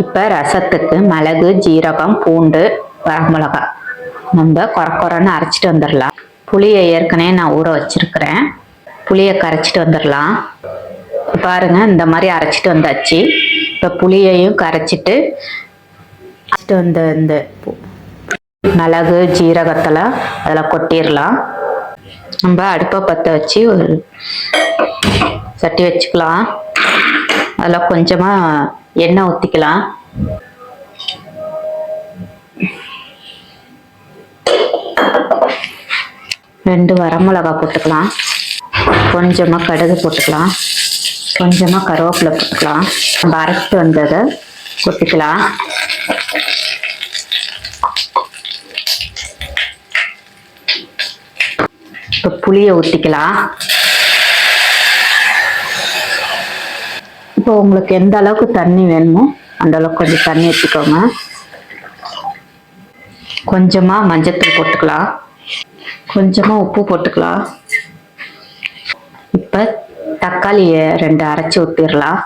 இப்போ ரசத்துக்கு மிளகு ஜீரகம் பூண்டு வரமிளகா. நம்ம கொர கொரன்னு அரைச்சிட்டு வந்துடலாம். புளியை ஏற்கனவே நான் ஊற வச்சிருக்கிறேன். புளியை கரைச்சிட்டு வந்துடலாம். பாருங்க இந்த மாதிரி அரைச்சிட்டு வந்தாச்சு. இப்போ புளியையும் கரைச்சிட்டு அரைச்சிட்டு வந்த இந்த மிளகு ஜீரகத்தில் அதில் கொட்டிடலாம். நம்ம அடுப்பை பற்ற வச்சு ஒரு சட்டி வச்சுக்கலாம். அதில் கொஞ்சமாக எண்ணெய் ஊற்றிக்கலாம் ரெண்டு வரமிளகா போட்டுக்கலாம். கொஞ்சமாக கடுகு போட்டுக்கலாம். கொஞ்சமாக கருவேப்பிலை போட்டுக்கலாம். நம்ம அரைச்சிட்டு வந்ததை கொட்டிக்கலாம். இப்போ புளியை ஊற்றிக்கலாம் இப்போ உங்களுக்கு எந்த அளவுக்கு தண்ணி வேணுமோ அந்த அளவுக்கு கொஞ்சம் தண்ணி எடுத்துக்கோங்க. கொஞ்சமாக மஞ்சத்தூள் போட்டுக்கலாம். கொஞ்சமாக உப்பு போட்டுக்கலாம். இப்போ தக்காளியை ரெண்டு அரைச்சி ஊற்றிடலாம்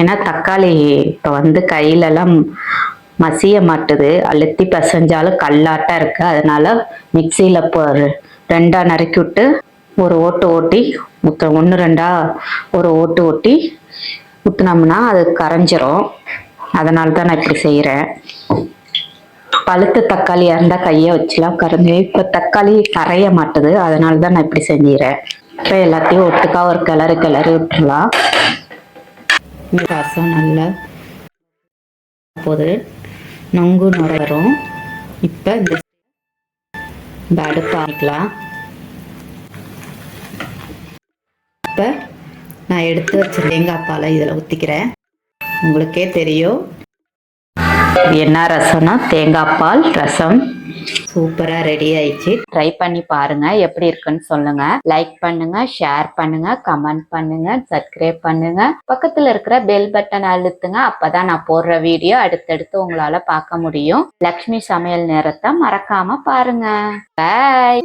ஏன்னா தக்காளி இப்போ வந்து கையிலலாம் மசிய மாட்டுது. அழுத்தி பசைஞ்சாலும் கல்லாட்டா இருக்கு. அதனால மிக்சியில் இப்போ ரெண்டாக ரெண்டா நறுக்கி விட்டு ஒரு ஓட்டு ஓட்டி ஊற்ற ஒன்று ரெண்டா ஒரு ஓட்டு ஓட்டி ஊற்றினோம்னா அது கரைஞ்சிரும். அதனால தான் நான் இப்படி செய்கிறேன் பழுத்த தக்காளியாக இருந்தால் கையை வச்சுலாம் கரைஞ்சி இப்போ தக்காளி கரைய மாட்டுது. அதனால தான் நான் இப்படி செஞ்சுறேன். இப்போ எல்லாத்தையும் ஒட்டுக்கா ஒரு கிளறு கிளறி விட்டுறலாம். ரசம் நல்லா போது நொங்கு நுர வரும். இப்போ இந்த இந்த அடுப்பு ஆகிக்கலாம் இப்போ நான் எடுத்து வச்ச தேங்காய் பாலை இதில் ஊற்றிக்கிறேன் உங்களுக்கே தெரியும். என்ன ரசம்னா தேங்காய் பால் ரசம். சூப்பரா ரெடி ஆயிடுச்சு. ட்ரை பண்ணி பாருங்க எப்படி இருக்குன்னு சொல்லுங்க. லைக் பண்ணுங்க ஷேர் பண்ணுங்க கமெண்ட் பண்ணுங்க சப்ஸ்கிரைப் பண்ணுங்க. பக்கத்துல இருக்கிற பெல் பட்டன் அழுத்துங்க அப்பதான் நான் போடுற வீடியோ அடுத்தடுத்து உங்களால பார்க்க முடியும். லக்ஷ்மி சமையல் நேரத்தை மறக்காம பாருங்க. பாய்